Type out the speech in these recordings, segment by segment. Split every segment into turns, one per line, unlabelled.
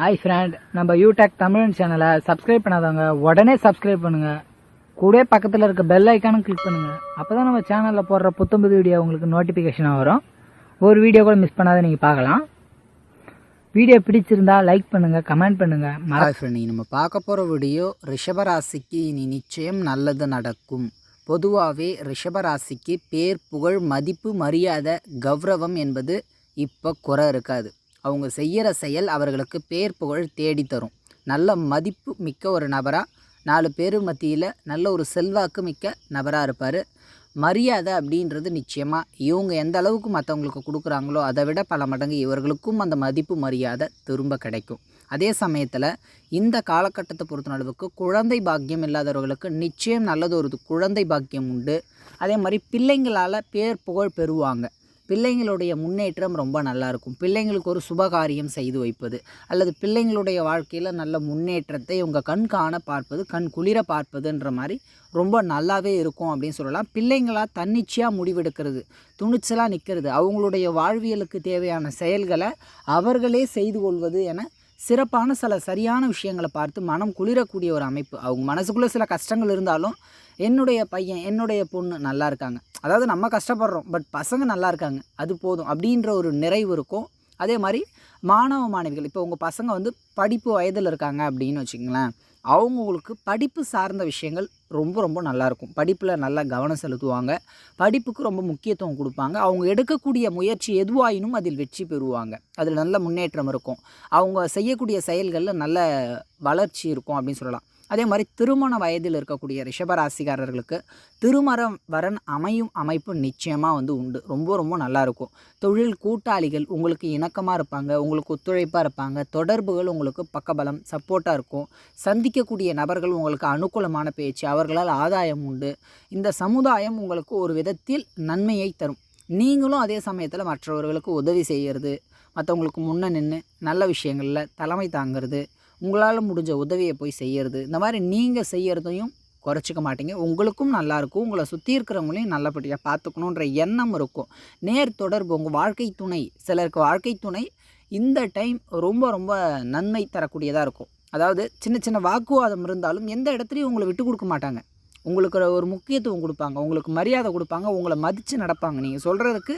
Hi friend நம்ம யூடெக் தமிழ் சேனலை subscribe பண்ணாதவங்க உடனே சப்ஸ்கிரைப் பண்ணுங்க. கூட பக்கத்தில் இருக்க பெல் ஐக்கானும் கிளிக் பண்ணுங்க. அப்பதான் நம்ம சேனலில் போடுற புத்தம்புது வீடியோ உங்களுக்கு நோட்டிஃபிகேஷனாக வரும். ஒரு வீடியோ கூட மிஸ் பண்ணாத நீங்கள் பார்க்கலாம். வீடியோ பிடிச்சிருந்தா லைக் பண்ணுங்க கமெண்ட் பண்ணுங்க. மற
ஹாய் நம்ம பார்க்க போகிற வீடியோ ரிஷபராசிக்கு இனி நிச்சயம் நல்லது நடக்கும். பொதுவாகவே ரிஷபராசிக்கு பேர் புகழ் மதிப்பு மரியாதை கௌரவம் என்பது இப்போ குறை இருக்காது. அவங்க செய்கிற செயல் அவர்களுக்கு பேர் புகழ் தேடி தரும். நல்ல மதிப்பு மிக்க ஒரு நபராக நாலு பேர் மத்தியில் நல்ல ஒரு செல்வாக்கு மிக்க நபராக இருப்பார். மரியாதை அப்படின்றது நிச்சயமாக இவங்க எந்த அளவுக்கு மற்றவங்களுக்கு கொடுக்குறாங்களோ அதை விட பல மடங்கு இவர்களுக்கும் அந்த மதிப்பு மரியாதை திரும்ப கிடைக்கும். அதே சமயத்தில் இந்த காலகட்டத்தை பொறுத்த அளவுக்கு குழந்தை பாக்கியம் இல்லாதவர்களுக்கு நிச்சயம் நல்லது ஒரு குழந்தை பாக்கியம் உண்டு. அதே மாதிரி பிள்ளைங்களால் பேர் புகழ் பெறுவாங்க. பிள்ளைங்களுடைய முன்னேற்றம் ரொம்ப நல்லாயிருக்கும். பிள்ளைங்களுக்கு ஒரு சுபகாரியம் செய்து வைப்பது அல்லது பிள்ளைங்களுடைய வாழ்க்கையில் நல்ல முன்னேற்றத்தை உங்கள் கண் காண பார்ப்பது கண் குளிர பார்ப்பதுன்ற மாதிரி ரொம்ப நல்லாவே இருக்கும் அப்படின்னு சொல்லலாம். பிள்ளைங்களா தன்னிச்சையாக முடிவெடுக்கிறது துணிச்சலாக நிற்கிறது அவங்களுடைய வாழ்வியலுக்கு தேவையான செயல்களை அவர்களே செய்து கொள்வது என சிறப்பான சில சரியான விஷயங்களை பார்த்து மனம் குளிரக்கூடிய ஒரு அமைப்பு. அவங்க மனசுக்குள்ளே சில கஷ்டங்கள் இருந்தாலும் என்னுடைய பையன் என்னுடைய பொண்ணு நல்லா இருக்காங்க. அதாவது நம்ம கஷ்டப்படுறோம் பட் பசங்க நல்லா இருக்காங்க. அது போதும். அப்படின்ற ஒரு நிறைவு இருக்கும். அதே மாதிரி மாணவ மாணவிகள் இப்போ உங்கள் பசங்க வந்து படிப்பு வயதில் இருக்காங்க அப்படின்னு வச்சுங்களேன் அவங்களுக்கு படிப்பு சார்ந்த விஷயங்கள் ரொம்ப ரொம்ப நல்லாயிருக்கும் படிப்பில் நல்லா கவனம் செலுத்துவாங்க. படிப்புக்கு ரொம்ப முக்கியத்துவம் கொடுப்பாங்க. அவங்க எடுக்கக்கூடிய முயற்சி எதுவாயினும் அதில் வெற்றி பெறுவாங்க. அதில் நல்ல முன்னேற்றம் இருக்கும். அவங்க செய்யக்கூடிய செயல்களில் நல்ல வளர்ச்சி இருக்கும் அப்படின்னு சொல்லலாம். அதே மாதிரி திருமண வயதில் இருக்கக்கூடிய ரிஷபராசிக்காரர்களுக்கு திருமணம் வரன் அமையும் அமைப்பு நிச்சயமாக வந்து உண்டு. ரொம்ப ரொம்ப நல்லாயிருக்கும் தொழில் கூட்டாளிகள் உங்களுக்கு இணக்கமாக இருப்பாங்க உங்களுக்கு ஒத்துழைப்பாக இருப்பாங்க தொடர்புகள் உங்களுக்கு பக்கபலம் சப்போர்ட்டாக இருக்கும். சந்திக்கக்கூடிய நபர்கள் உங்களுக்கு அனுகூலமான பேச்சு அவர்களால் ஆதாயம் உண்டு. இந்த சமுதாயம் உங்களுக்கு ஒரு விதத்தில் நன்மையை தரும். நீங்களும் அதே சமயத்தில் மற்றவர்களுக்கு உதவி செய்கிறது மற்றவங்களுக்கு முன்னே நின்று நல்ல விஷயங்களில் தலைமை தாங்கிறது உங்களால் முடிஞ்ச உதவியை போய் செய்கிறது இந்த மாதிரி நீங்கள் செய்கிறதையும் குறைச்சிக்க மாட்டீங்க. உங்களுக்கும் நல்லாயிருக்கும் உங்களை சுற்றி இருக்கிறவங்களையும் நல்லபடியாக பார்த்துக்கணுன்ற எண்ணம் இருக்கும். நேர் தொடர்பு உங்கள் வாழ்க்கை துணை சிலருக்கு வாழ்க்கை துணை இந்த டைம் ரொம்ப ரொம்ப நன்மை தரக்கூடியதாக இருக்கும். அதாவது சின்ன சின்ன வாக்குவாதம் இருந்தாலும் எந்த இடத்துலையும் உங்களை விட்டு கொடுக்க மாட்டாங்க. உங்களுக்கு ஒரு முக்கியத்துவம் கொடுப்பாங்க. உங்களுக்கு மரியாதை கொடுப்பாங்க. உங்களை மதித்து நடப்பாங்க. நீங்கள் சொல்கிறதுக்கு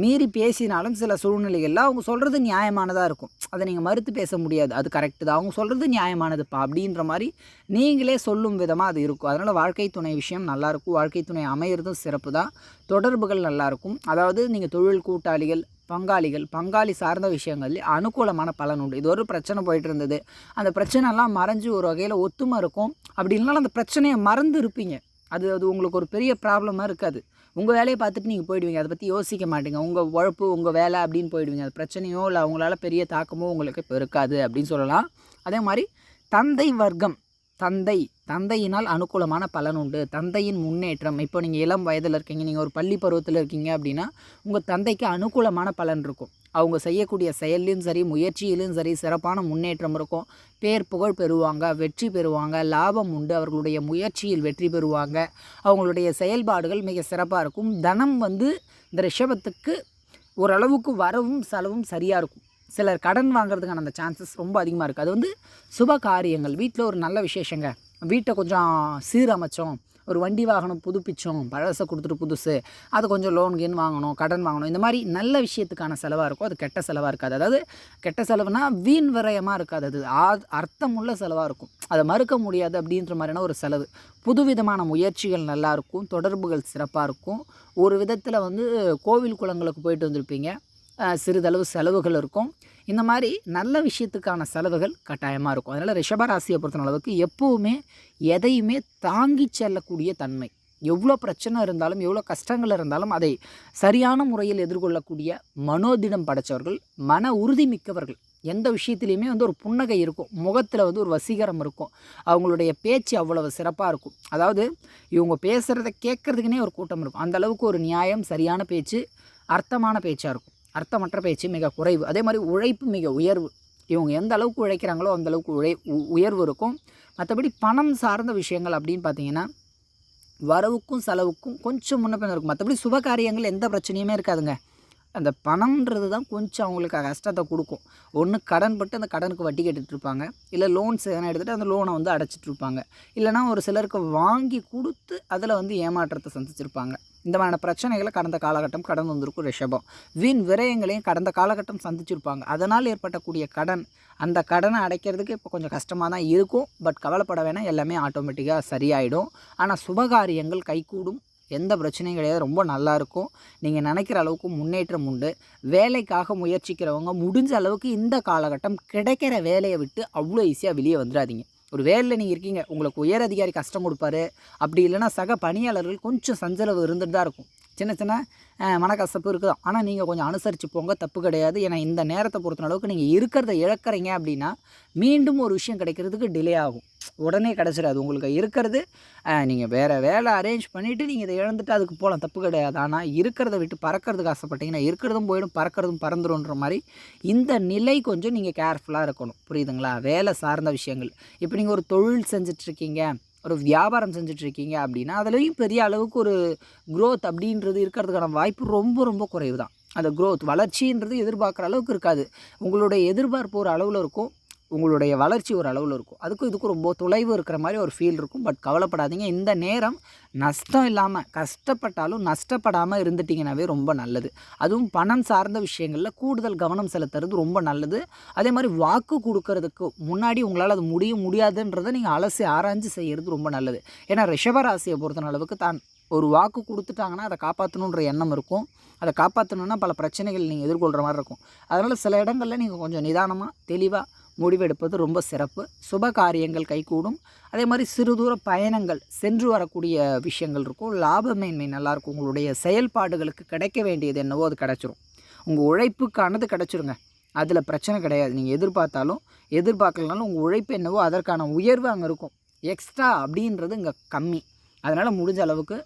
மீறி பேசினாலும் சில சூழ்நிலைகளில் அவங்க சொல்கிறது நியாயமானதாக இருக்கும். அதை நீங்கள் மறுத்து பேச முடியாது. அது கரெக்டு தான். அவங்க சொல்கிறது நியாயமானதுப்பா அப்படின்ற மாதிரி நீங்களே சொல்லும் விதமாக அது இருக்கும். அதனால் வாழ்க்கை துணை விஷயம் நல்லாயிருக்கும் வாழ்க்கை துணை அமையிறதும் சிறப்பு தான். தொடர்புகள் நல்லாயிருக்கும் அதாவது நீங்கள் தொழில் கூட்டாளிகள் பங்காளிகள் பங்காளி சார்ந்த விஷயங்கள் அனுகூலமான பலன் உண்டு. இது ஒரு பிரச்சனை போயிட்டு இருந்தது. அந்த பிரச்சனைலாம் மறைஞ்சு ஒரு வகையில் ஒத்துமை இருக்கும். அப்படி இல்லைனாலும் அந்த பிரச்சனையை மறந்து இருப்பீங்க. அது அது உங்களுக்கு ஒரு பெரிய ப்ராப்ளமாக இருக்காது. உங்கள் வேலையை பார்த்துட்டு நீங்கள் போயிடுவீங்க. அதை பற்றி யோசிக்க மாட்டீங்க. உங்கள் உழப்பு உங்கள் வேலை அப்படின்னு போயிடுவீங்க. அது பிரச்சனையோ இல்லை அவங்களால பெரிய தாக்கமோ உங்களுக்கு இப்போ இருக்காது அப்படின்னு சொல்லலாம். அதே மாதிரி தந்தை வர்க்கம் தந்தை தந்தையினால் அனுகூலமான பலன் உண்டு. தந்தையின் முன்னேற்றம். இப்போ நீங்கள் இளம் வயதில் இருக்கீங்க நீங்கள் ஒரு பள்ளி பருவத்தில் இருக்கீங்க அப்படின்னா உங்கள் தந்தைக்கு அனுகூலமான பலன் இருக்கும். அவங்க செய்யக்கூடிய செயல்லையும் சரி முயற்சியிலும் சரி சிறப்பான முன்னேற்றம் இருக்கும். பேர் புகழ் பெறுவாங்க வெற்றி பெறுவாங்க லாபம் உண்டு. அவர்களுடைய முயற்சியில் வெற்றி பெறுவாங்க. அவங்களுடைய செயல்பாடுகள் மிக சிறப்பாக இருக்கும். தனம் வந்து இந்த ரிஷபத்துக்கு ஓரளவுக்கு வரவும் செலவும் சரியாக இருக்கும். சிலர் கடன் வாங்குறதுக்கான அந்த சான்சஸ் ரொம்ப அதிகமாக இருக்குது அது வந்து சுப காரியங்கள். வீட்டில் ஒரு நல்ல விசேஷங்க. வீட்டை கொஞ்சம் சீரமைச்சோம். ஒரு வண்டி வாகனம் புதுப்பிச்சோம் பழசை கொடுத்துட்டு புதுசு அது கொஞ்சம் லோன் கீன் வாங்கணும் கடன் வாங்கணும் இந்த மாதிரி நல்ல விஷயத்துக்கான செலவாக இருக்கும் அது கெட்ட செலவாக இருக்காது. அதாவது கெட்ட செலவுனா வீண் விரயமாக இருக்காது அது. அர்த்தமுள்ள செலவாக இருக்கும். அதை மறுக்க முடியாது அப்படின்ற மாதிரியான ஒரு செலவு. புதுவிதமான முயற்சிகள் நல்லாயிருக்கும் தொடர்புகள் சிறப்பாக இருக்கும். ஒரு விதத்தில் வந்து கோவில் குளங்களுக்கு போயிட்டு வந்திருப்பீங்க. சிறிதளவு செலவுகள் இருக்கும். இந்த மாதிரி நல்ல விஷயத்துக்கான செலவுகள் கட்டாயமாக இருக்கும். அதனால் ரிஷபராசியை பொறுத்த அளவுக்கு எப்போவுமே எதையுமே தாங்கி செல்லக்கூடிய தன்மை. எவ்வளோ பிரச்சனை இருந்தாலும் எவ்வளோ கஷ்டங்கள் இருந்தாலும் அதை சரியான முறையில் எதிர்கொள்ளக்கூடிய மனோதிடம் படைத்தவர்கள் மன உறுதி மிக்கவர்கள். எந்த விஷயத்துலையுமே வந்து ஒரு புன்னகை இருக்கும். முகத்தில் வந்து ஒரு வசீகரம் இருக்கும். அவங்களுடைய பேச்சு அவ்வளவு சிறப்பாக இருக்கும். அதாவது இவங்க பேசுகிறத கேட்குறதுக்குனே ஒரு கூட்டம் இருக்கும். அந்த அளவுக்கு ஒரு நியாயம் சரியான பேச்சு அர்த்தமான பேச்சாக இருக்கும். அர்த்தமற்ற பேச்சு மிக குறைவு. அதே மாதிரி உழைப்பு மிக உயர்வு. இவங்க எந்த அளவுக்கு உழைக்கிறாங்களோ அந்த அளவுக்கு உழை உயர்வு இருக்கும். மற்றபடி பணம் சார்ந்த விஷயங்கள் அப்படின்னு பார்த்தீங்கன்னா வரவுக்கும் செலவுக்கும் கொஞ்சம் முன்னப்பின் இருக்கும். மற்றபடி சுப காரியங்கள் எந்த பிரச்சனையுமே இருக்காதுங்க. அந்த பணம்ன்றது தான் கொஞ்சம் அவங்களுக்கு கஷ்டத்தை கொடுக்கும். ஒன்று கடன் பட்டு அந்த கடனுக்கு வட்டி கேட்டுட்ருப்பாங்க இருப்பாங்க. இல்லை லோன்ஸ் எதனா எடுத்துகிட்டு அந்த லோனை வந்து அடைச்சிட்டு இருப்பாங்க. இல்லைனா ஒரு சிலருக்கு வாங்கி கொடுத்து அதில் வந்து ஏமாற்றத்தை சந்திச்சிருப்பாங்க. இந்த மாதிரியான பிரச்சனைகளை கடந்த காலகட்டம் கடந்து வந்திருக்கும் ரிஷபம். வீண் விரயங்களையும் கடந்த காலகட்டம் சந்திச்சிருப்பாங்க. அதனால் ஏற்பட்டக்கூடிய கடன் அந்த கடனை அடைக்கிறதுக்கு இப்போ கொஞ்சம் கஷ்டமாக தான் இருக்கும். பட் கவலைப்பட வேணாம் எல்லாமே ஆட்டோமேட்டிக்காக சரியாயிடும். ஆனால் சுபகாரியங்கள் கைகூடும். எந்த பிரச்சனையும் கிடையாது. ரொம்ப நல்லா இருக்கும். நீங்கள் நினைக்கிற அளவுக்கு முன்னேற்றம் உண்டு. வேலைக்காக முயற்சிக்கிறவங்க முடிஞ்ச அளவுக்கு இந்த காலகட்டம் கிடைக்கிற வேலையை விட்டு அவ்வளோ ஈஸியாக வெளியே வந்துடாதீங்க. ஒரு வேலையில் நீங்கள் இருக்கீங்க உங்களுக்கு உயர் அதிகாரி கஷ்டம் கொடுப்பாரு. அப்படி இல்லைன்னா சக பணியாளர்கள் கொஞ்சம் சஞ்சலவு இருந்துட்டு தான் இருக்கும். சின்ன சின்ன மனக்கசப்பு இருக்குது ஆனால் நீங்கள் கொஞ்சம் அனுசரித்து போங்க. தப்பு கிடையாது. ஏன்னா இந்த நேரத்தை பொறுத்த அளவுக்கு நீங்கள் இருக்கிறத இழக்கிறீங்க அப்படின்னா மீண்டும் ஒரு விஷயம் கிடைக்கிறதுக்கு டிலே ஆகும். உடனே கிடச்சிடாது. உங்களுக்கு இருக்கிறது நீங்கள் வேறு வேலை அரேஞ்ச் பண்ணிவிட்டு நீங்கள் இதை இழந்துட்டு அதுக்கு போகலாம் தப்பு கிடையாது. ஆனால் இருக்கிறத விட்டு பறக்கிறதுக்கு ஆசைப்பட்டீங்கன்னா இருக்கிறதும் போயிடும் பறக்கிறதும் பறந்துருன்ற மாதிரி இந்த நிலை கொஞ்சம் நீங்கள் கேர்ஃபுல்லாக இருக்கணும். புரியுதுங்களா? வேலை சார்ந்த விஷயங்கள். இப்போ நீங்கள் ஒரு தொழில் செஞ்சிட்ருக்கீங்க ஒரு வியாபாரம் செஞ்சிட்ருக்கீங்க அப்படின்னா அதுலேயும் பெரிய அளவுக்கு ஒரு க்ரோத் அப்படின்றது இருக்கிறதுக்கான வாய்ப்பு ரொம்ப ரொம்ப குறைவு தான் அந்த க்ரோத் வளர்ச்சின்றது எதிர்பார்க்குற அளவுக்கு இருக்காது. உங்களுடைய எதிர்பார்ப்பு ஒரு அளவில் இருக்கும். உங்களுடைய வளர்ச்சி ஒரு அளவில் இருக்கும். அதுக்கும் இதுக்கும் ரொம்ப தொலைவு இருக்கிற மாதிரி ஒரு ஃபீல் இருக்கும். பட் கவலைப்படாதீங்க. இந்த நேரம் நஷ்டம் இல்லாமல் கஷ்டப்பட்டாலும் நஷ்டப்படாமல் இருந்துட்டிங்கனாவே ரொம்ப நல்லது. அதுவும் பணம் சார்ந்த விஷயங்களில் கூடுதல் கவனம் செலுத்துறது ரொம்ப நல்லது. அதே மாதிரி வாக்கு கொடுக்கறதுக்கு முன்னாடி உங்களால் அது முடியும் முடியாதுன்றதை நீங்கள் அலசி ஆராய்ஞ்சு செய்கிறது ரொம்ப நல்லது. ஏன்னா ரிஷபராசியை பொறுத்த அளவுக்கு தான் ஒரு வாக்கு கொடுத்துட்டாங்கன்னா அதை காப்பாற்றணுன்ற எண்ணம் இருக்கும். அதை காப்பாற்றணுன்னா பல பிரச்சனைகள் நீங்கள் எதிர்கொள்கிற மாதிரி இருக்கும். அதனால் சில இடங்களில் நீங்கள் கொஞ்சம் நிதானமாக தெளிவாக முடிவெடுப்பது ரொம்ப சிறப்பு. சுப காரியங்கள் கைகூடும். அதே மாதிரி சிறு தூர பயணங்கள் சென்று வரக்கூடிய விஷயங்கள் இருக்கும். லாபமேன்மை நல்லாயிருக்கும் உங்களுடைய செயல்பாடுகளுக்கு கிடைக்க வேண்டியது என்னவோ அது கிடச்சிரும். உங்கள் உழைப்புக்கானது கிடச்சிருங்க. அதில் பிரச்சனை கிடையாது. நீங்கள் எதிர்பார்த்தாலும் எதிர்பார்க்கலனாலும் உங்கள் உழைப்பு என்னவோ அதற்கான உயர்வு அங்கே இருக்கும். எக்ஸ்ட்ரா அப்படின்றது இங்கே கம்மி. அதனால் முடிஞ்ச அளவுக்கு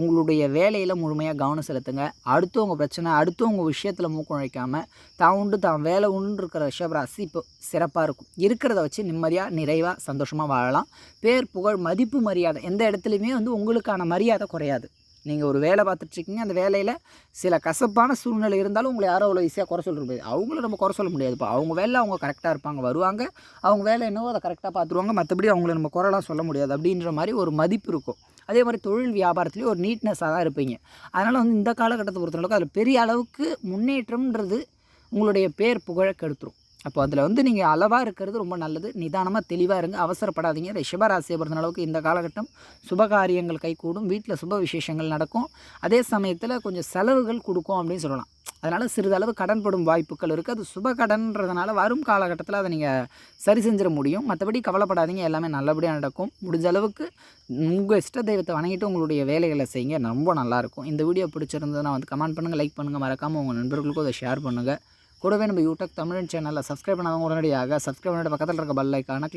உங்களுடைய வேலையில் முழுமையாக கவனம் செலுத்துங்க. அடுத்தவங்க பிரச்சனை அடுத்தவங்க விஷயத்தில் மூக்குழைக்காமல் தான் உண்டு தான் வேலை உண்டு இருக்கிற ரிஷபராசி இப்போ சிறப்பாக இருக்கும். இருக்கிறத வச்சு நிம்மதியாக நிறைவாக சந்தோஷமாக வாழலாம். பேர் புகழ் மதிப்பு மரியாதை எந்த இடத்துலையுமே வந்து உங்களுக்கான மரியாதை குறையாது. நீங்கள் ஒரு வேலை பார்த்துட்ருக்கீங்க அந்த வேலையில் சில கசப்பான சூழ்நிலை இருந்தாலும் உங்களை யாரோ அவ்வளோ ஈஸியாக குறை சொல்ல முடியாது. அவங்கள நம்ம குறை சொல்ல முடியாது. இப்போ அவங்க வேலை அவங்க கரெக்டாக இருப்பாங்க வருவாங்க. அவங்க வேலை என்னவோ அதை கரெக்டாக பார்த்துருவாங்க. மற்றபடி அவங்கள நம்ம குறைலாம் சொல்ல முடியாது. அப்படின்ற மாதிரி ஒரு மதிப்பு இருக்கும். அதே மாதிரி தொழில் வியாபாரத்துலேயும் ஒரு நீட்னஸாக தான் இருப்பீங்க. அதனால் வந்து இந்த காலகட்டத்தை பொறுத்தளவுக்கு அதில் பெரிய அளவுக்கு முன்னேற்றம்ன்றது உங்களுடைய பேர் புகழை கெடுத்துரும். அப்போ அதில் வந்து நீங்கள் அளவாக இருக்கிறது ரொம்ப நல்லது. நிதானமாக தெளிவாக இருங்க. அவசரப்படாதீங்க. ரிஷபராசியை பொறுத்த அளவுக்கு இந்த காலகட்டம் சுபகாரியங்கள் கைகூடும். வீட்டில் சுப விசேஷங்கள் நடக்கும். அதே சமயத்தில் கொஞ்சம் செலவுகள் கொடுக்கும் அப்படின்னு சொல்லலாம். அதனால் சிறிதளவு கடன்படும் வாய்ப்புகள் இருக்குது அது சுப கடன்றதுனால வரும் காலகட்டத்தில் அதை நீங்கள் சரி செஞ்சிட முடியும். மற்றபடி கவலைப்படாதீங்க. எல்லாமே நல்லபடியாக நடக்கும். முடிஞ்ச அளவுக்கு உங்கள் இஷ்ட தெய்வத்தை வணங்கிட்டு உங்களுடைய வேலைகளை செய்யுங்க. ரொம்ப நல்லாயிருக்கும் இந்த வீடியோ பிடிச்சிருந்ததுன்னா வந்து கமெண்ட் பண்ணுங்கள் லைக் பண்ணுங்கள் மறக்காமல் உங்கள் நண்பர்களுக்கும் அதை ஷேர் பண்ணுங்கள் கூடவே நம்ம யூடியூப் தமிழ் சேனலில் சப்ஸ்கிரைப் பண்ணாதவங்க உடனடியாக சப்ஸ்கிரைப் பண்ணிட்டு பக்கத்தில் இருக்க பல்லைக்கான கிளிக்